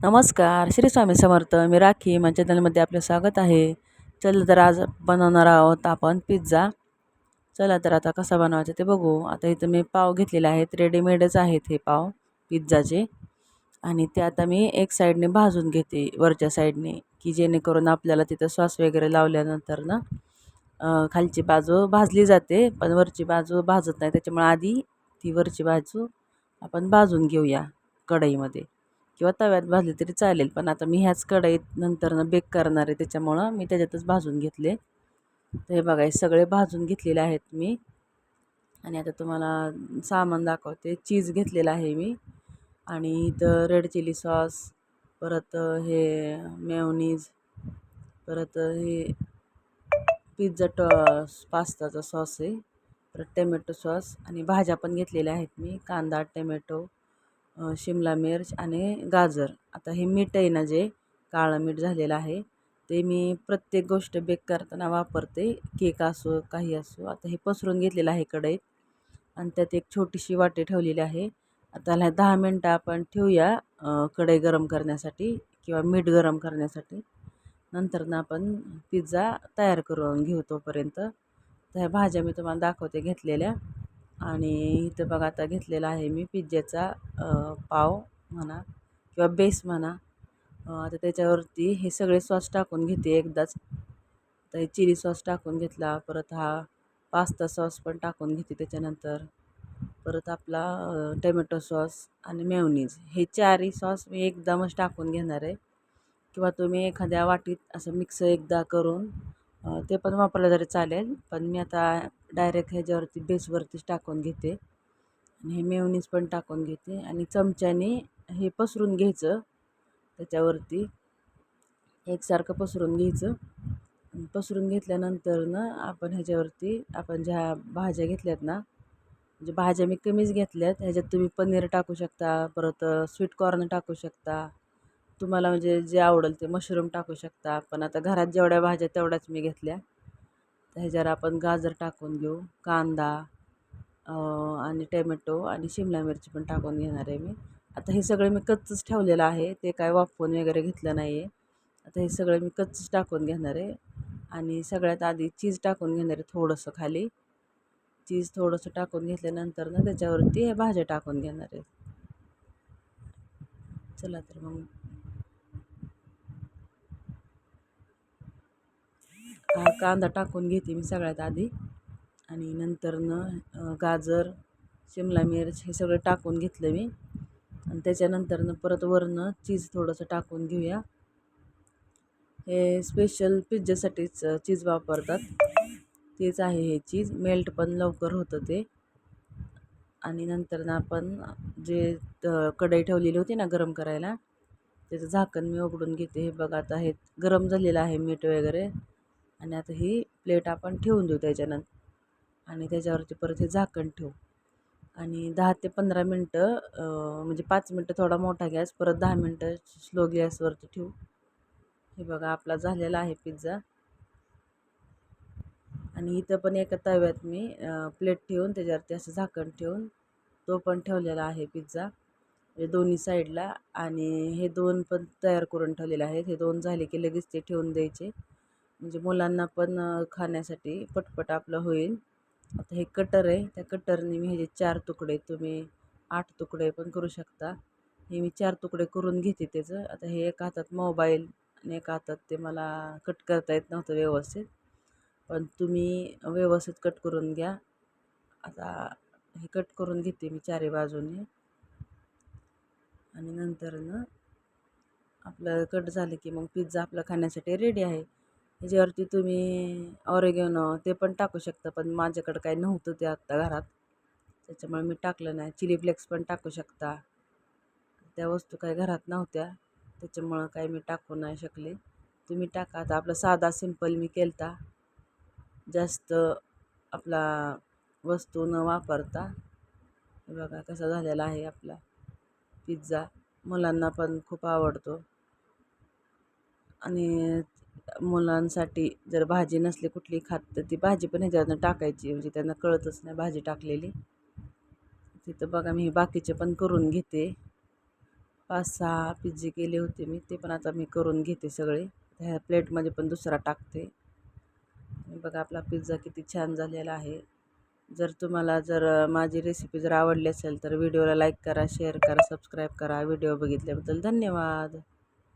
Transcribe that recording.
नमस्कार श्री स्वामी समर्थ. मी राखी. माझ्या चॅनलमध्ये आपलं स्वागत आहे. चल तर आज बनवणार आहोत आपण पिझ्झा. चला तर आता कसा बनवायचा ते बघू. आता इथं मी पाव घेतलेले आहेत. रेडीमेडच आहेत हे पाव पिझ्झाचे. आणि ते आता मी एक साईडने भाजून घेते वरच्या साईडने की जेणेकरून आपल्याला तिथं सॉस वगैरे लावल्यानंतर ना खालची बाजू भाजली जाते पण वरची बाजू भाजत नाही. त्याच्यामुळे आधी ती वरची बाजू आपण भाजून घेऊया कढईमध्ये. किंवा तव्यात भाजली तरी चालेल. पण आता मी ह्याच कढईत नंतरनं बेक करणार आहे. त्याच्यामुळं मी त्याच्यातच भाजून घेतले. तर हे बघा हे सगळे भाजून घेतलेले आहेत मी. आणि आता तुम्हाला सामान दाखवते. चीज घेतलेलं आहे मी. आणि इथं रेड चिली सॉस परत हे मेवनीज परत हे पिझ्झा ट पास्ताचा सॉस आहे. परत टमॅटो सॉस आणि भाज्या पण घेतलेल्या आहेत मी. कांदा टमॅटो शिमला मिर्च आणि गाजर. आता हे मीठ आहे ना जे काळं मीठ झालेलं आहे ते मी प्रत्येक गोष्ट बेक करताना वापरते. केक असो काही असो आता हे पसरून घेतलेलं आहे कढईत. आणि त्यात एक छोटीशी वाटी ठेवलेली आहे. आता ह्याला दहा मिनटं आपण ठेवूया कढई गरम करण्यासाठी किंवा मीठ गरम करण्यासाठी. नंतर ना आपण पिझ्झा तयार करून घेऊ तोपर्यंत. तर ह्या भाज्या मी तुम्हाला दाखवते घेतलेल्या. आणि इथं बघा आता घेतलेला आहे मी पिझ्झ्याचा पाव म्हणा किंवा बेस म्हणा. आता त्याच्यावरती हे सगळे सॉस टाकून घेते एकदाच. तर चिली सॉस टाकून घेतला परत हा पास्ता सॉस पण टाकून घेते त्याच्यानंतर. परत आपला टमॅटो सॉस आणि मेवनीज हे चारही सॉस मी एकदमच टाकून घेणार आहे. किंवा तुम्ही एखाद्या वाटीत असं मिक्स एकदा करून ते पण वापरलं तरी चालेल. पण मी आता डायरेक्ट ह्याच्यावरती बेसवरतीच टाकून घेते. आणि हे मेवनीज पण टाकून घेते. आणि चमच्याने हे पसरून घ्यायचं त्याच्यावरती. एकसारखं पसरून घ्यायचं. पसरून घेतल्यानंतर ना आपण ह्याच्यावरती आपण ज्या भाज्या घेतल्यात ना म्हणजे भाज्या मी कमीच घेतल्यात. ह्याच्यात तुम्ही पनीर टाकू शकता परत स्वीट कॉर्न टाकू शकता. तुम्हाला म्हणजे जे आवडेल ते मशरूम टाकू शकता. पण आता घरात जेवढ्या भाज्या तेवढ्याच मी घेतल्या. तर ह्याच्यावर आपण गाजर टाकून घेऊ कांदा आणि टॅमॅटो आणि शिमला मिरची पण टाकून घेणार आहे मी. आता हे सगळं मी कच्चच ठेवलेलं आहे. ते काय वाफवून वगैरे घेतलं नाही आहे आता हे सगळं मी कच्चंच टाकून घेणार आहे. आणि सगळ्यात आधी चीज टाकून घेणार आहे थोडंसं खाली. चीज थोडंसं टाकून घेतल्यानंतर ना त्याच्यावरती हे भाज्या टाकून घेणार आहे. चला तर मग कांदा टाकून घेते मी सगळ्यात आधी. आणि नंतरनं गाजर शिमला मिरच हे सगळं टाकून घेतलं मी. आणि त्याच्यानंतरनं परत वरनं चीज थोडंसं टाकून घेऊया. हे स्पेशल पिझ्झासाठीच चीज वापरतात. तेच आहे हे चीज. मेल्ट पण लवकर होतं ते. आणि नंतरनं आपण जे कढई ठेवलेली होती ना गरम करायला त्याचं झाकण मी उघडून घेते. हे बघा आता हे गरम झालेलं आहे मीठ वगैरे. आणि आता ही प्लेट आपण ठेवून देऊ त्याच्यानंतर आणि त्याच्यावरती परत हे झाकण ठेवू. आणि दहा ते पंधरा मिनटं म्हणजे पाच मिनटं थोडा मोठा गॅस परत दहा मिनटं स्लो गॅसवरती ठेवू. हे बघा आपला झालेला आहे पिझ्झा. आणि इथं पण एका तव्यात मी प्लेट ठेवून त्याच्यावरती असं झाकण ठेवून तो पण ठेवलेला आहे पिझ्झा. म्हणजे दोन्ही साईडला. आणि हे दोन पण तयार करून ठेवलेले आहेत. हे दोन झाले की लगेच ते ठेवून द्यायचे. म्हणजे मुलांना पण खाण्यासाठी पटपट आपलं होईल. आता हे कटर आहे त्या कटरने मी हे जे चार तुकडे तुम्ही आठ तुकडे पण करू शकता. हे मी चार तुकडे करून घेते त्याचं. आता हे एका हातात मोबाईल आणि एका हातात ते मला कट करता येत नव्हतं व्यवस्थित. पण तुम्ही व्यवस्थित कट करून घ्या. आता हे कट करून घेते मी चारी बाजूने. आणि नंतर ना आपलं कट झालं की मग पिझ्झा आपला खाण्यासाठी रेडी आहे. ह्याच्यावरती तुम्ही ऑरेगेनो ते पण टाकू शकता पण माझ्याकडं काही नव्हतं ते आत्ता घरात. त्याच्यामुळे मी टाकलं नाही. चिली फ्लेक्स पण टाकू शकता. त्या वस्तू काही घरात नव्हत्या त्याच्यामुळं काही मी टाकू नाही शकले. तुम्ही टाका. आता आपला साधा सिंपल मी केलता. जास्त आपला वस्तू न वापरता. बघा कसा झालेला आहे आपला पिझ्झा. मुलांना पण खूप आवडतो. आणि मुलांसाठी जर भाजी नसली कुठली खात तर ती भाजी पण ह्याच्यावरनं टाकायची म्हणजे त्यांना कळतच नाही भाजी टाकलेली. तिथं बघा मी बाकीचे पण करून घेते. पाच सहा पिझ्झे केले होते मी ते पण आता मी करून घेते सगळे. ह्या प्लेटमध्ये पण दुसरा टाकते. बघा आपला पिझ्झा किती छान झालेला आहे. जर तुम्हाला जर माझी रेसिपी जर आवडली असेल तर व्हिडिओला लाईक करा शेअर करा सबस्क्राईब करा. व्हिडिओ बघितल्याबद्दल धन्यवाद.